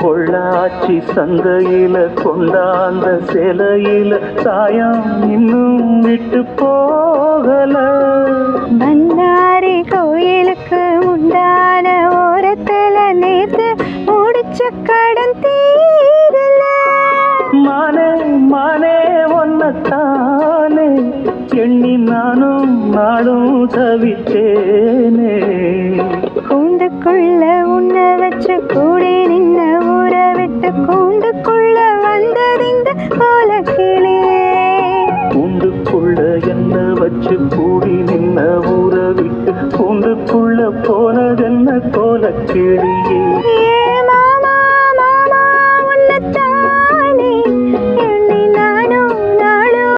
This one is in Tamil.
பொள்ளாச்சி சந்தையில கொண்டாந்த சிலையில சாயம் இன்னும் விட்டு போகல. பண்ணாரி கோயிலுக்கு உண்டான ஓரத்துல நேத்து முடிச்ச கடன் தீரல. மானே மானே ஒன்னத்தானே எண்ணி நானும் நாடும் தவிச்சேனே கூண்டுக்குள்ள உன்ன வச்சு கூடி நின்ன ஊற விட்டு கூண்டுக்குள்ள வந்ததிந்த போல கிளியே கூண்டுக்குள்ள என்ன வச்சு கூடி நின்ன ஊற விட்டு கூண்டுக்குள்ள போனதென்ன கோல கிளியே